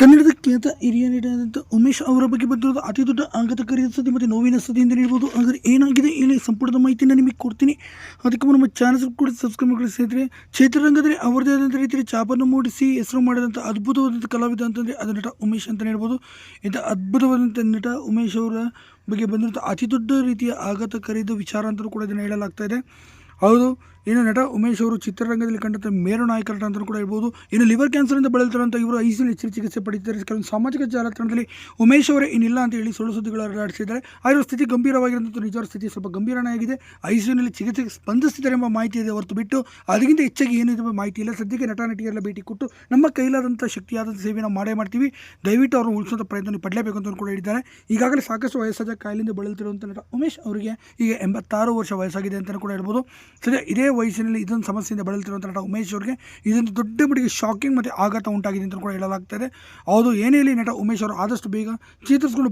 ಕನ್ನಡದ ಖ್ಯಾತ ಹಿರಿಯ ಉಮೇಶ್ ಅವರ ಬಗ್ಗೆ ಬಂದಿರೋದು ಅತಿ ದೊಡ್ಡ ಆಘಾತಕಾರಿ ಸುದ್ದಿ ಮತ್ತು ನೋವಿನ ಸುದ್ದಿ ಅಂತ ಹೇಳ್ಬೋದು. ಆದರೆ ಏನಾಗಿದೆ? ಇಲ್ಲಿ ಸಂಪುಟದ ಮಾಹಿತಿಯನ್ನು ನಿಮಗೆ ಕೊಡ್ತೀನಿ. ಅದಕ್ಕೆ ನಮ್ಮ ಚಾನಲ್ ಕೂಡ ಸಬ್ಸ್ಕ್ರೈಬ್ ಮಾಡಿ ಸ್ನೇಹಿತರೆ. ಚಿತ್ರರಂಗದಲ್ಲಿ ಅವರದೇ ಆದಂಥ ರೀತಿಯಲ್ಲಿ ಚಾಪನ್ನು ಮೂಡಿಸಿ, ಹೆಸರು ಮಾಡಿದಂಥ ಅದ್ಭುತವಾದಂಥ ಕಲಾವಿದ ಅಂತಂದರೆ ಅದು ನಟ ಉಮೇಶ್ ಅಂತಲೇ ಹೇಳ್ಬೋದು. ಇಂಥ ಅದ್ಭುತವಾದಂಥ ನಟ ಉಮೇಶ್ ಅವರ ಬಗ್ಗೆ ಬಂದಿರೋಂಥ ಅತಿ ದೊಡ್ಡ ರೀತಿಯ ಆಘಾತಕಾರಿದ ವಿಚಾರ ಅಂತಲೂ ಕೂಡ ಇದನ್ನು ಹೇಳಲಾಗ್ತಾ ಇದೆ. ಹೌದು ಇನ್ನು ನಟ ಉಮೇಶ್ ಅವರು ಚಿತ್ರರಂಗದಲ್ಲಿ ಕಂಡಂಥ ಮೇರು ನಾಯಕ ನಟ ಅಂತಲೂ ಕೂಡ ಹೇಳ್ಬೋದು. ಇನ್ನು ಲಿವರ್ ಕ್ಯಾನ್ಸರಿಂದ ಬಳಲುತ್ತಿರುವಂಥ ಇವರು ಐಸಿನ ಹೆಚ್ಚಿನ ಚಿಕಿತ್ಸೆ ಪಡಿತಾರೆ ಕೆಲವೊಂದು ಸಾಮಾಜಿಕ ಜಾಲತಾಣದಲ್ಲಿ ಉಮೇಶ್ ಅವರೇ ಇನ್ನಿಲ್ಲ ಅಂತ ಹೇಳಿ ಸುಳ್ಳು ಸುದ್ದಿಗಳು ಹರಡಿಸಿದ್ದಾರೆ ಆದರೆ ಸ್ಥಿತಿ ಗಂಭೀರವಾಗಿರುವಂಥ ನಿಜವಾದ ಸ್ಥಿತಿ ಸ್ವಲ್ಪ ಗಂಭೀರನೇ ಆಗಿದೆ ಐಸಿಯುನಲ್ಲಿ ಸಿಯುನಲ್ಲಿ ಚಿಕಿತ್ಸೆಗೆ ಸ್ಪಂದಿಸಿದ್ದಾರೆ ಎಂಬ ಮಾಹಿತಿ ಇದೆ ಹೊರತು ಬಿಟ್ಟು ಅದಕ್ಕಿಂತ ಹೆಚ್ಚಾಗಿ ಏನಿದೆ ಮಾಹಿತಿ ಇಲ್ಲ. ಸದ್ಯಕ್ಕೆ ನಟ ನಟಿಯರೆಲ್ಲ ಭೇಟಿ ಕೊಟ್ಟು ನಮ್ಮ ಕೈಲಾದಂಥ ಶಕ್ತಿಯಾದಂಥ ಸೇವೆ ನಾವು ಮಾಡೇ ಮಾಡ್ತೀವಿ. ದಯವಿಟ್ಟು ಅವರು ಉಳಿಸುವಂಥ ಪ್ರಯತ್ನ ಪಡಲೇಬೇಕು ಅಂತ ಕೂಡ ಹೇಳಿದ್ದಾರೆ. ಈಗಾಗಲೇ ಸಾಕಷ್ಟು ವಯಸ್ಸಾದ ಕಾಯಿಲೆಯಿಂದ ಬಳಲುತ್ತಿರುವಂಥ ನಟ ಉಮೇಶ್ ಅವರಿಗೆ ಈಗ ಎಂಬತ್ತಾರು ವರ್ಷ ವಯಸ್ಸಾಗಿದೆ ಅಂತಲೂ ಕೂಡ ಹೇಳ್ಬೋದು. ಸದ್ಯ ಇದೇ ವಯಸ್ಸಿನಲ್ಲಿ ಇದೊಂದು ಸಮಸ್ಯೆಯಿಂದ ಬಳಲ್ತಿರುವಂಥ ನಟ ಉಮೇಶ್ ಅವರಿಗೆ ಇದೊಂದು ದೊಡ್ಡ ಮಟ್ಟಿಗೆ ಶಾಕಿಂಗ್ ಮತ್ತು ಆಘಾತ ಉಂಟಾಗಿದೆ ಅಂತ ಕೂಡ ಹೇಳಲಾಗ್ತಾ ಇದೆ. ಹೌದು, ಏನೇ ನಟ ಉಮೇಶ್ ಅವರು ಆದಷ್ಟು ಬೇಗ ಚೇತರಿಸ್ಕೊಂಡು